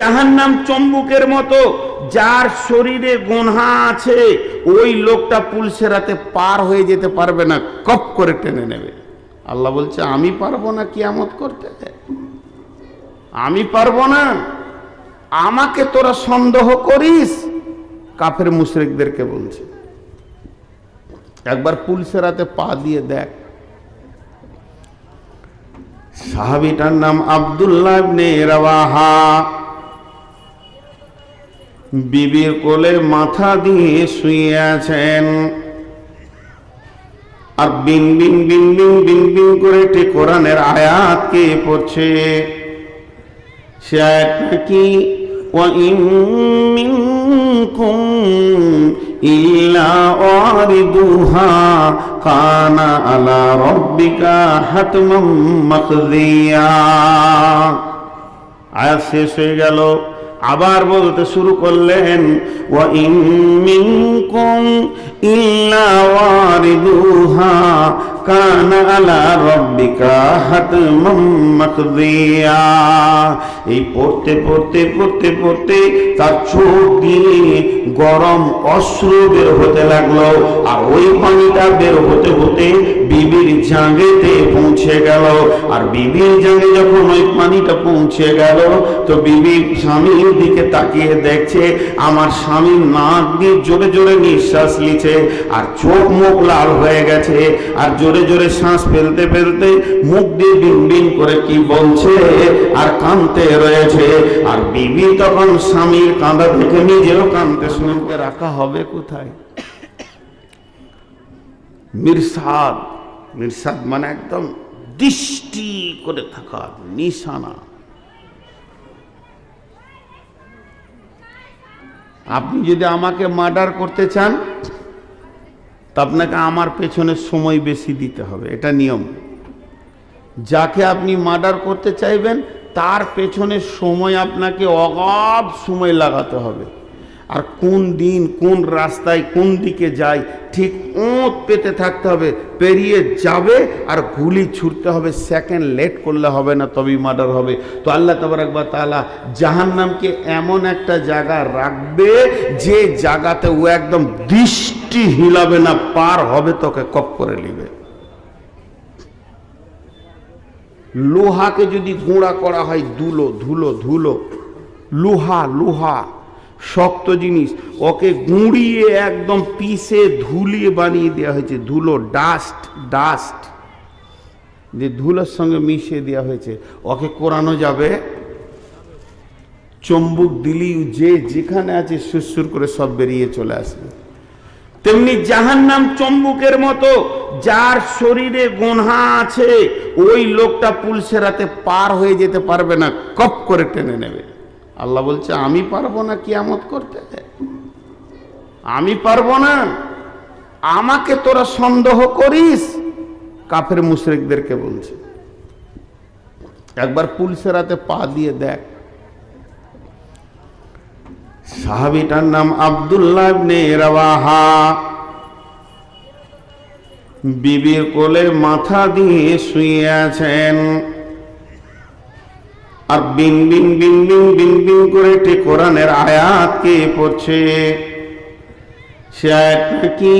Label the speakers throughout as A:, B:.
A: জাহান্নাম চম্বুকের মতো, যার শরীরে গোনহা আছে, ওই লোকটা পুলসেরাতে পার হয়ে যেতে পারবে না, কপ করে টেনে নেবে। আল্লাহ বলছে, আমি পারব না কিয়ামত করতে? আমি পারব না। আমাকে তোরা সন্দেহ করিস? কাফের মুশরিকদেরকে বলছে। একবার পুলসেরাতে পা দিয়ে দেখ। সাহাবিটার নাম আব্দুল্লাহ রাওয়াহা। বিবির কোলে মাথা দিয়ে শুয়ে আছেন। আর বিন বিন বিন বিন বিন বিন করে একটি কোরআনের আয়াতকে পড়ছে। সে আয়াতটা কি? ইল্লা কানা আলা রব্বিকা হাতমাম মাকদিয়া আয়াত শেষ হয়ে গেল। আবার বলতে শুরু করলেন এই পড়তে পড়তে পড়তে পড়তে তার চোখ দিয়ে গরম অশ্রু বের হতে লাগল, আর ওই পানিটা বের হতে হতে বিবির জাঙ্গেতে পৌঁছে গেল। আর বিবির জাঙ্গে যখন ওই পানিটা পৌঁছে গেল, তো বিবি স্বামীর দিকে তাকিয়ে দেখছে, আমার স্বামী নাক দিয়ে জোরে জোরে নিঃশ্বাস নিচ্ছে, আর চোখ মুখ লাল হয়ে গেছে, আর জোরে জোরে শ্বাস ফেলতে ফেলতে মুখ দিয়ে বিন করে কি বলছে, আর কানতে রয়েছে। আর বিবি তখন স্বামীর কাঁদা দেখে নিজেও কানতে শুনতে রাখা হবে কোথায়? মিরসাদ। মিরসাদ মানে একদম দৃষ্টি করে থাকা, নিশানা। আপনি যদি আমাকে মার্ডার করতে চান, তা আপনাকে আমার পেছনে সময় বেশি দিতে হবে, এটা নিয়ম। যাকে আপনি মার্ডার করতে চাইবেন, তার পেছনে সময় আপনাকে অগাধ সময় লাগাতে হবে। আর কোন দিন, কোন রাস্তায়, কোন দিকে যায় ঠিক ওঁত পেতে থাকতে হবে, পেরিয়ে যাবে আর গুলি ছুটতে হবে সেকেন্ড লেট করলে হবে না, তবেই মার্ডার হবে। তো আল্লাহ তাবার একবার তালা জাহান্নামকে এমন একটা জায়গা রাখবে, যে জায়গাতে ও একদম দৃষ্টি হিলাবে না, পার হবে তোকে কপ করে নিবে। লোহাকে যদি গুঁড়া করা হয় ধুলো ধুলো ধুলো, লোহা লোহা শক্ত জিনিস। ওকে গুঁড়িয়ে একদম পিষে ধুলিয়ে বানিয়ে দেওয়া হয়েছে। ধুলো ডাস্ট ডাস্ট যে ধুলোর সঙ্গে মিশিয়ে দেওয়া হয়েছে। ওকে কোরানো যাবে। চম্বুক দিলি, যে যেখানে আছে সুরসুর করে সব বেরিয়ে চলে আসবে। তেমনি জাহান্নাম চম্বুকের মতো যার শরীরে গোনহা আছে, ওই লোকটা পুলিশের পুলসেরাতে পার হয়ে যেতে পারবে না, কপ করে টেনে নেবে। আল্লাহ বলছে, আমি পারব না কিয়ামত করতে? আমি পারব না। আমাকে তোরা সন্দেহ করিস। কাফের মুশরিকদেরকে বলছে। একবার পুলসেরাতে পা দিয়ে দেখ। সাহাবিটার নাম আব্দুল্লাহ বিবির কোলে মাথা দিয়ে শুয়ে আছেন। আর বিন বিন বিন বিন বিন বিন করে ঠিক কোরআনের আয়াতকে পড়ছে। সে আয়াতটা কি?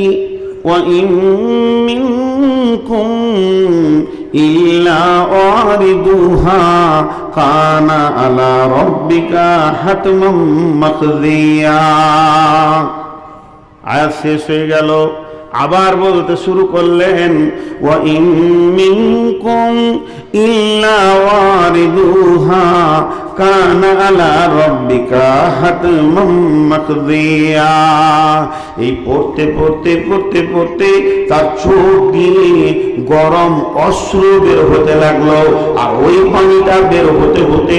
A: ইল্লা আরিদুহা কানা আলা রব্বিকা হাতমাম মাকদিয়া আয়াত শেষ হয়ে গেল। আবার বলতে শুরু করলেন এই পড়তে পড়তে পড়তে পড়তে তার গরম অশ্রু বের হতে লাগল, আর ওই পানিটা বের হতে হতে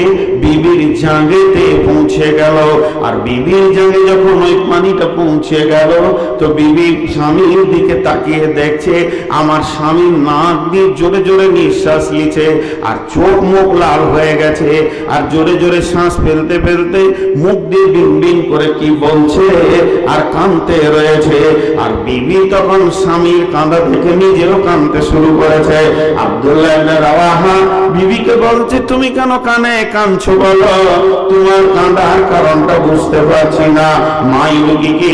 A: বিবির জাঙ্গেতে পৌঁছে গেল। আর বিবির জানে যখন ওই পানিটা পৌঁছে গেল, তো বিবি স্বামীর দিকে তাকিয়ে দেখছে, আমার স্বামীর নাক দিয়ে জোরে জোরে নিঃশ্বাস নিচ্ছে, আর চোখ মুখ লাল হয়ে গেছে, আর জোরে জোরে শ্বাস ফেলতে ফেলতে মুখ দিয়ে বিন করে কি বলছে, আর কাঁদতে রয়েছে। আর বিবি তখন স্বামীর কাঁদা দেখে নিজেও কাঁদতে শুরু করেছে। আব্দুল্লাহ বিবিকে বলছে, তুমি কেন কানে কাঁদছো বলো, তোমার কাঁদার কারণটা বুঝতে পারছি না। মাইলুকি কি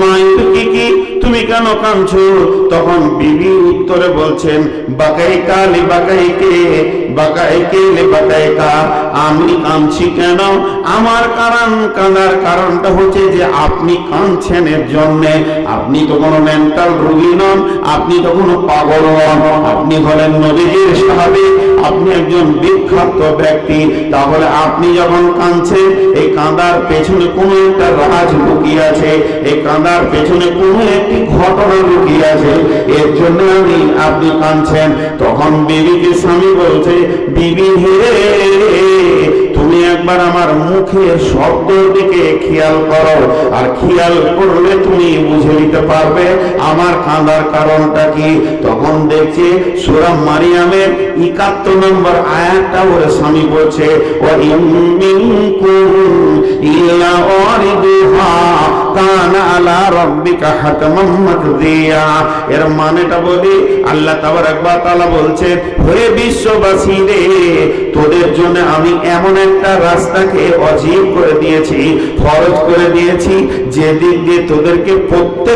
A: মাইলুকি কি তুমি কেন কাঁদছো? তখন বিবি উত্তরে বলছেন, বাকাই কালি, বাকাই কে বাকাই কে লে বাকাই কা? আমি কাঁদছি কেন? আমার কারণ কাঁদার কারণটা হচ্ছে যে আপনি কাঁদছেন এর জন্য। আপনি তো কোনো মেন্টাল রোগী নন, আপনি তো কোনো পাগল নন। আপনি হলেন নবীজির সাহাবী, আপনি একজন বিখ্যাত ব্যক্তি। তাহলে আপনি যখন কাঁদছেন, এই কাঁদার পেছনে কোনো একটা রাজ লুকিয়ে আছে, এই কাঁদার পেছনে কোনো একটি ঘটনা লুকিয়ে আছে। এর জন্য আমি, আপনি কাঁদছেন। তখন বিবিকে স্বামী বলছে বিবি তুমি একবার আমার মুখের শব্দ দিকে খেয়াল করো। আর খেয়াল করলে তুমি নিতে পারবে, আমার কাঁদার কারণটা কি? তখন দেখছি সুরাম মারিয়ামের একাত্তর নম্বর আয়াতটা ওর স্বামী বলছে ও বিশ্ববাসী রে তোদের জন্য আমি এমন একটা রাস্তাকে অজীব করে দিয়েছি করে দিয়েছি দিয়ে তোদেরকে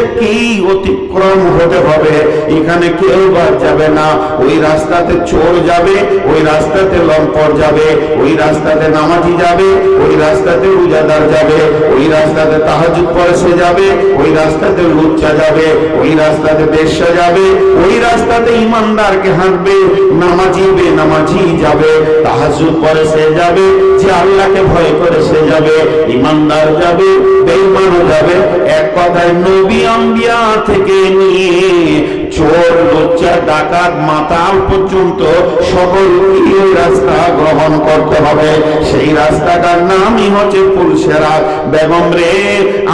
A: প্রত্যেককেই অতিক্রম হতে হবে। এখানে কেউ বাদ যাবে না। ওই রাস্তাতে চোর যাবে, ওই রাস্তাতে লম্পট যাবে, ওই রাস্তাতে নামাজি যাবে, ওই রাস্তাতে রোজাদার যাবে, ওই রাস্তাতে তাহাজুদ পরে সে যাবে, ওই রাস্তাতে লুচ্চা যাবে, ওই রাস্তাতে বেশ্যা যাবে, ওই রাস্তাতে ইমানদারকে হাঁটবে, নামাজি বে নামাজি যাবে তাহাজুদ পরে সে যাবে, যে আল্লাহকে ভয় করে সে যাবে, ইমানদার যাবে বেঈমানও যাবে। এক কথায় নবী আম্বিয়া থেকে নিয়ে চোর লজ্জা ডাকাত, মাতাল পর্যন্ত সকল এই রাস্তা গ্রহণ করতে হবে। সেই রাস্তাটার নামই হচ্ছে পুলসেরা বেগম রে,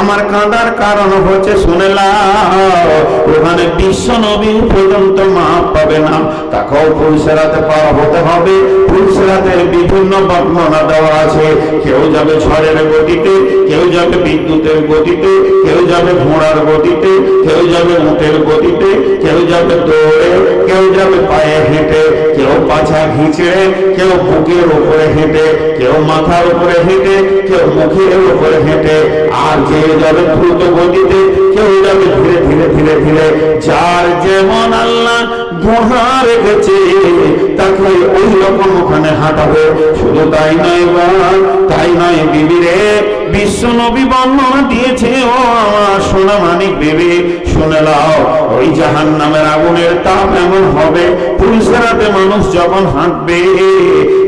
A: আমার কাঁদার কারণ হচ্ছে শুনেলাম ওখানে বিশ্ব নবী পর্যন্ত মাপ পাবে না। তাকেও পুলসেরাতে পার হতে হবে। পুলসেরাতে বিভিন্ন বর্ণনা দেওয়া আছে। কেউ যাবে ঝড়ের গতিতে, কেউ যাবে বিদ্যুতের গতিতে, কেউ যাবে ঘোড়ার গতিতে, কেউ যাবে উটের গতিতে কেউ যাবে দৌড়ে, কেউ যাবে পায়ে হেঁটে, কেউ পাছা ঘিচড়ে, কেউ বুকের উপরে হেঁটে, কেউ মাথার উপরে হেঁটে, কেউ মুখের উপরে হেঁটে। আর যে যাবে দ্রুত গতিতে, কেউ যাবে ধীরে ধীরে ধীরে ধীরে। যার যেমন আল্লাহ ঘোড়া রেখেছে তাকে ওই রকম ওখানে হাঁটাবে। শুধু তাই নয় বা, তাই নয় বিবিরে বিশ্ব নবী বর্ণনা দিয়েছে, ও আমার সোনা মানিক বিবি। শুনে নাও, ওই জাহান নামের আগুনের তাপ এমন হবে, পুলিশেরাতে মানুষ যখন হাঁটবে,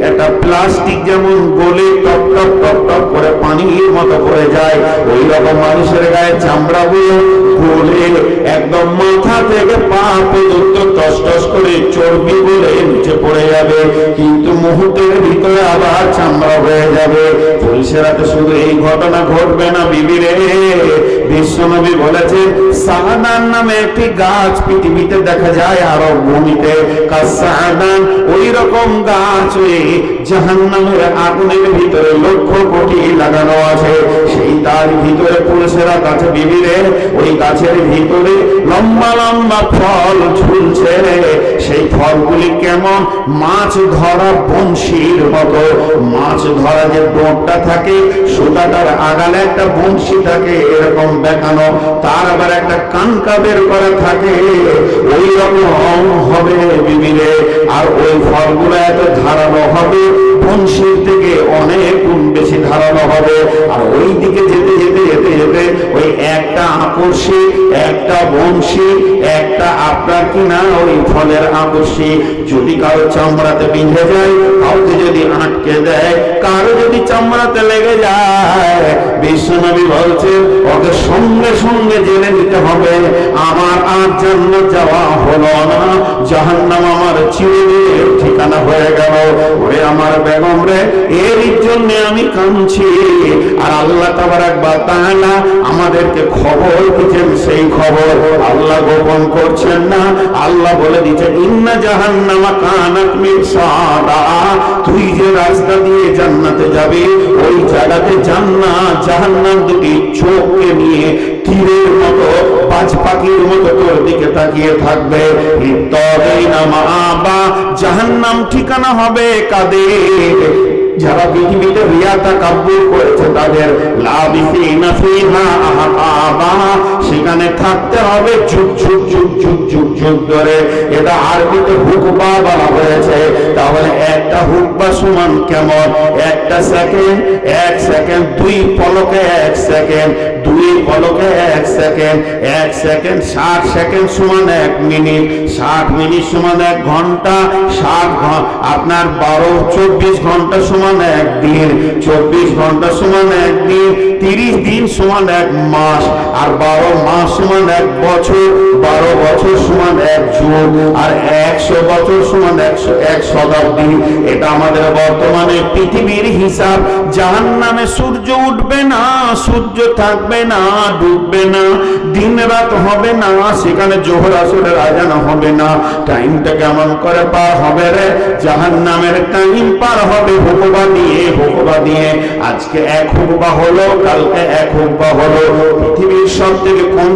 A: একটা প্লাস্টিক যেমন গলে টপ টপ টপ টপ করে পানির মতো করে যায় ওই রকম মানুষের গায়ে চামড়া গুলো গলে একদম মাথা থেকে পা পর্যন্ত টস টস করে চর্বি বলে নিচে পড়ে যাবে, কিন্তু মুহূর্তের ভিতরে আবার চামড়া হয়ে যাবে। পুলিশেরাতে শুধু এই ঘটনা ঘটবে না, বিবিরে। বিশ্বনবী বলেছেন সাহাদান নামে একটি গাছ পৃথিবীতে দেখা যায় আরব ভূমিতে। কাসাহাদান ওই রকম গাছ ওই জাহান্নামের আগুনের ভিতরে লক্ষ কোটি লাগানো আছে। সেই তার ভিতরে পুরুষেরা কাছে বিবিরে ওই গাছের ভিতরে লম্বা লম্বা ফল ঝুলছে সেই ফলগুলি কেমন? মাছ ধরা বংশীর মতো। মাছ ধরা যে ডোঁটটা থাকে, সুতাটার আগালে একটা বংশী থাকে, এরকম দেখানো, তার আবার একটা কানকা বের করা থাকে। ওই রকম হবে বিবিরে, আর ওই ফলগুলো এত ধারালো হবে, বংশীর থেকে অনেক গুণ বেশি ধারালো হবে। আপনার কিনা ওই ফলের আকর্ষী যদি কারও চামড়াতে বিঁধে যায় কাউকে যদি আটকে দেয়, কারও যদি চামড়াতে লেগে যায় বিশ্বনবী বলছে ওকে সঙ্গে সঙ্গে জেনে নিতে হবে, আমার আর জান্নাত যাওয়া হলো না, জাহান্নাম আমার চিরদিনের ঠিকানা হয়ে গেল। ওরে আমার বেগম রে, এর জন্য আমি কাঁদছি, আর আল্লাহ তাবার একবার তাহলে আমাদেরকে খবর দিচ্ছেন সেই খবর আল্লাহ গোপন করছেন না। আল্লাহ বলে দিচ্ছেন ইন্না জাহান্নামা কানাত মিরসাদা তুই যে রাস্তা দিয়ে জান্নাতে যাবে, ওই জায়গাতে জান্নাত, জাহান্নাম দুটি চোখকে নিয়ে তীরের মতো পাঁচ পাখির মতো তোর দিকে তাকিয়ে থাকবে। জাহান্নাম ঠিকানা হবে যারা পৃথিবীতে রিয়াতা কাব্যুর করেছে তাদের ফিহা আহাবা। সেখানে থাকতে হবে। ঝুক যুগ ঝুক ঝুক যুগ যুগ ধরে। এটা আরবিতে হুকবা বলা হয়েছে। তাহলে একটা হুকবা সমান কেমন? একটা সেকেন্ড, এক সেকেন্ড, দুই পলকে এক সেকেন্ড। দুই পলকে এক সেকেন্ড এক সেকেন্ড, ষাট সেকেন্ড সমান এক মিনিট, ষাট মিনিট সমান এক ঘণ্টা, ষাট আপনার বারো, চব্বিশ ঘণ্টা সমান এক দিন, চব্বিশ ঘণ্টা সমান এক দিন, তিরিশ দিন সমান এক মাস, আর বারো মাস সমান এক বছর, বারো বছর সমান এক যুগ আর একশো বছর সমান একশো এক শতাব্দী। এটা আমাদের বর্তমানে পৃথিবীর হিসাব। জাহান নামে সূর্য উঠবে না, সূর্য থাকবে না, ডুববে না, দিন রাত হবে না, সেখানে জোহর আসরের আজান হবে না। টাইমটা কেমন করে পার হবে রে? জাহান নামের টাইম পার হবে হুকবা দিয়ে হুকবা দিয়ে। আজকে এক হুকবা হলো, কালকে এক হুকবা হলো। পৃথিবীর সব থেকে কম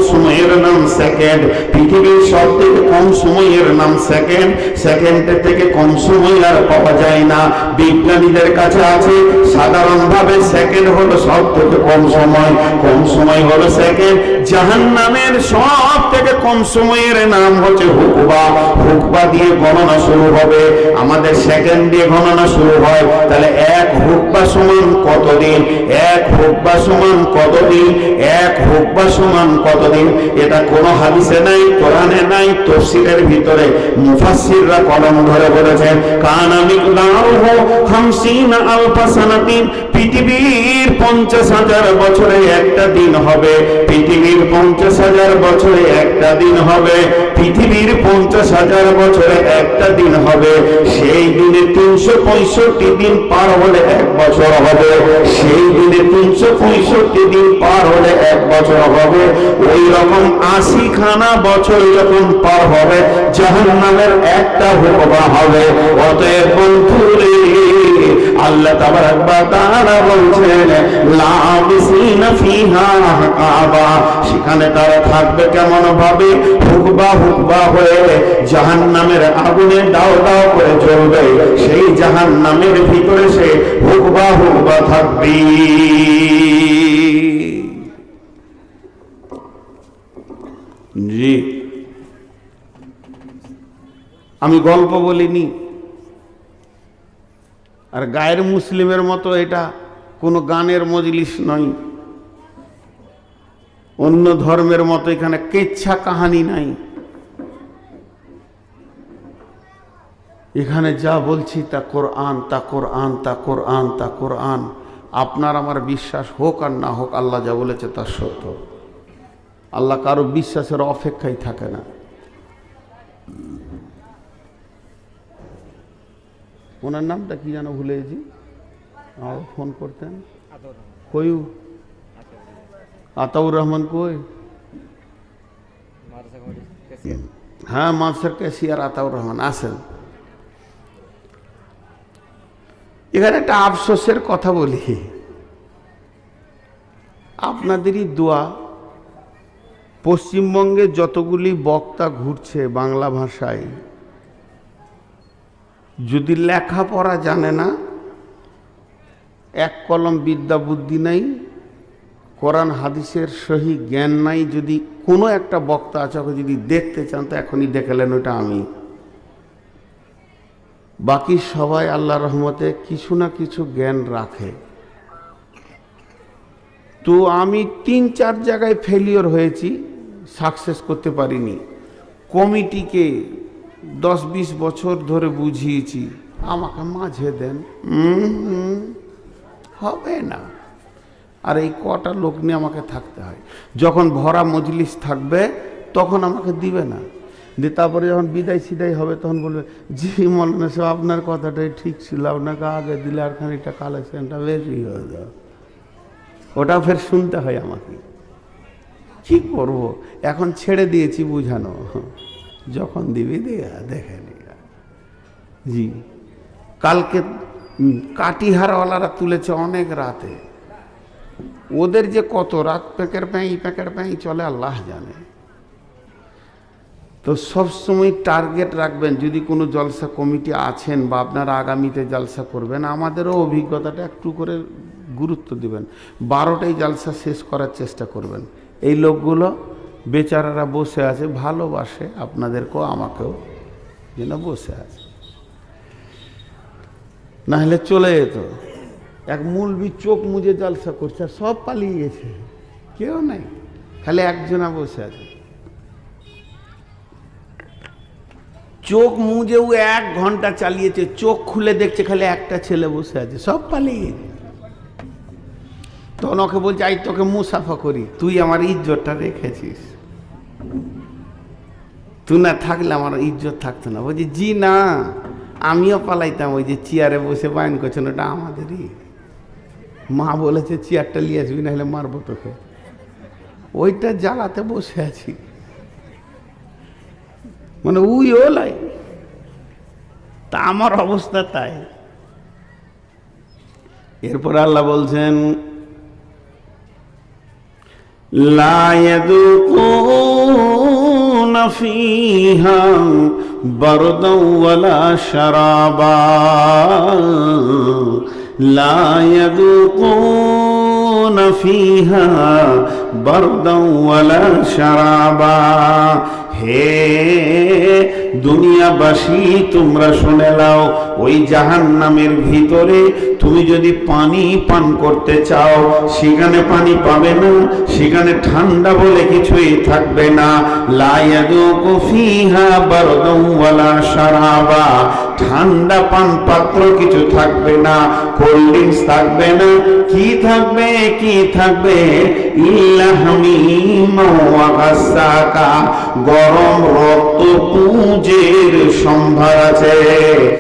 A: সময়ের নাম সেকেন্ড পৃথিবীর সব থেকে কম সময়ের নাম সেকেন্ড সেকেন্ডের থেকে কম সময় আর পাওয়া যায় না। বিজ্ঞানীদের কাছে আছে, সাধারণভাবে সেকেন্ড হলো সব থেকে কম সময়। কম সময় হলো সেকেন্ড জাহান নামের সব থেকে কম সময়ের নাম হচ্ছে হুকবা। হুকবা দিয়ে গণনা শুরু হবে। আমাদের সেকেন্ড দিয়ে গণনা শুরু হয়। তাহলে এক হুকবা সমান কতদিন? এক হুকবা সমান কতদিন? এক হুকবা সমান কতদিন? এটা কোনো হাদিসে নাই, কোরআনে নাই তফসিরের ভিতরে মুফাসসিররা কলম ধরে বলেছেন, কানা মিকদারুহু 50 আলফা সানাতিন। পৃথিবীর পঞ্চাশ হাজার বছরে একটা দিন হবে, পৃথিবীর পঞ্চাশ হাজার বছরে একটা দিন হবে। পৃথিবীর পঞ্চাশ হাজার বছরে একটা দিন হবে, সেই দিনে তিনশো পঁয়ষট্টি দিন পার হলে এক বছর হবে, সেই দিনে তিনশো পঁয়ষট্টি দিন পার হলে এক বছর হবে। ওই রকম আশি খানা বছর যখন পার হবে জাহান নামের একটা হুকমা হবে। অতএব বন্ধুরে আল্লাহ তাআলা বলছেন সেখানে তারা থাকবে কেমন ভাবে হুকবা হুকবা হয়ে জাহান্নামের আগুনে দাও দাও করে জ্বলবে। সেই জাহান্নামের ভিতরে সে হুকবা হুকবা থাকবে। জি। আমি গল্প বলিনি। আর গায়ের মুসলিমের মতো এটা কোনো গানের মজলিস নয়। অন্য ধর্মের মতো এখানে কেচ্ছা কাহানি নাই। এখানে যা বলছি তা কোরআন তা কোরআন তা কোরআন তা কোরআন। আপনার আমার বিশ্বাস হোক আর না হোক, আল্লাহ যা বলেছে তা সত্য। আল্লাহ কারও বিশ্বাসের অপেক্ষাই থাকে না। ওনার নামটা কি যেন ভুলে গেছি। আমাকে ফোন করতেন। কই আতাউর রহমান কই? হ্যাঁ মানসার ক্যাশিয়ার আতাউর রহমান আসেন এখানে একটা আফসোসের কথা বলি। আপনাদেরই দোয়া পশ্চিমবঙ্গে যতগুলি বক্তা ঘুরছে বাংলা ভাষায় যদি লেখাপড়া জানে না, এক কলম বিদ্যা বুদ্ধি নাই, কোরআন হাদিসের সহি জ্ঞান নাই, যদি কোনো একটা বক্তা আছে যদি দেখতে চান, তো এখনই দেখালেন ওটা আমি। বাকি সবাই আল্লাহ রহমতে কিছু না কিছু জ্ঞান রাখে। তো আমি তিন চার জায়গায় ফেলিওর হয়েছি সাকসেস করতে পারিনি। কমিটিকে দশ বিশ বছর ধরে বুঝিয়েছি। আমাকে মাঝে দেন। হবে না। আর এই কটা লোক নিয়ে আমাকে থাকতে হয়। যখন ভরা মজলিস থাকবে, তখন আমাকে দিবে না। দিয়ে তারপরে যখন বিদায় সিদায় হবে, তখন বলবে, জি, মৌলানা সাহেব, আপনার কথাটাই ঠিক ছিল। আপনাকে আগে দিলে আর খানিকটা কালেকশনটা বেশি হয়ে যাবে ওটা ফের শুনতে হয় আমাকে। কি করব? এখন ছেড়ে দিয়েছি বুঝানো। যখন দিবি দিয়া দেখে নিয়া জি, কালকে কাটিহারওয়ালারা তুলেছে অনেক রাতে। ওদের যে কত রাত প্যাকের প্যাঁই প্যাকের প্যাঁই চলে আল্লাহ জানে। তো সবসময় টার্গেট রাখবেন, যদি কোনো জলসা কমিটি আছেন বা আপনারা আগামীতে জলসা করবেন, আমাদেরও অভিজ্ঞতাটা একটু করে গুরুত্ব দিবেন। বারোটাই জলসা শেষ করার চেষ্টা করবেন। এই লোকগুলো বেচারারা বসে আছে, ভালোবাসে, আপনাদেরকেও, আমাকেও যেন বসে আছে। না হলে চলে যেত। এক মূলবি চোখ মুজে জলসা করছে সব পালিয়ে গেছে কেউ নাই, খালি একজনা বসে আছে। চোখ মুজেও এক ঘণ্টা চালিয়েছে, চোখ খুলে দেখছে, খালি একটা ছেলে বসে আছে, সব পালিয়ে গেছে। তখন ওকে বলছে, আই, তোকে মুসাফা করি। তুই আমার ইজ্জতটা রেখেছিস। তুই না থাকলে আমার ইজ্জত থাকতো না। বলছি, জি না, আমিও পালাইতাম। ওই যে চেয়ারে বসে বায়ন করছেন, ওটা আমাদেরই। মা বলেছে, চেয়ারটা নিয়ে আসবি না হলে মারবো তোকে। ওইটা জ্বালাতে বসে আছি। মানে উই ও লাই। তা আমার অবস্থা তাই। এরপর আল্লাহ বলছেন لا يذوقون فيها بردا ولا شرابا لا يذوقون فيها بردا ولا شرابا হে দুনিয়াবাসী, তোমরা শুনে নাও, ওই জাহান্নামের ভিতরে তুমি যদি পানি পান করতে চাও, সেখানে পানি পাবে না, সেখানে ঠান্ডা বলে কিছুই থাকবে না। লায়াদুকু ফিহা বারদাম ওয়ালা শারাবা। ঠান্ডা পান পাত্র কিছু থাকবে না, কোল্ড ড্রিঙ্কস থাকবে না, কি থাকবে কি থাকবে? ইল্লা হামিমা ওয়া গাসাকা। গরম রক্ত পুঁজের সম্ভার আছে।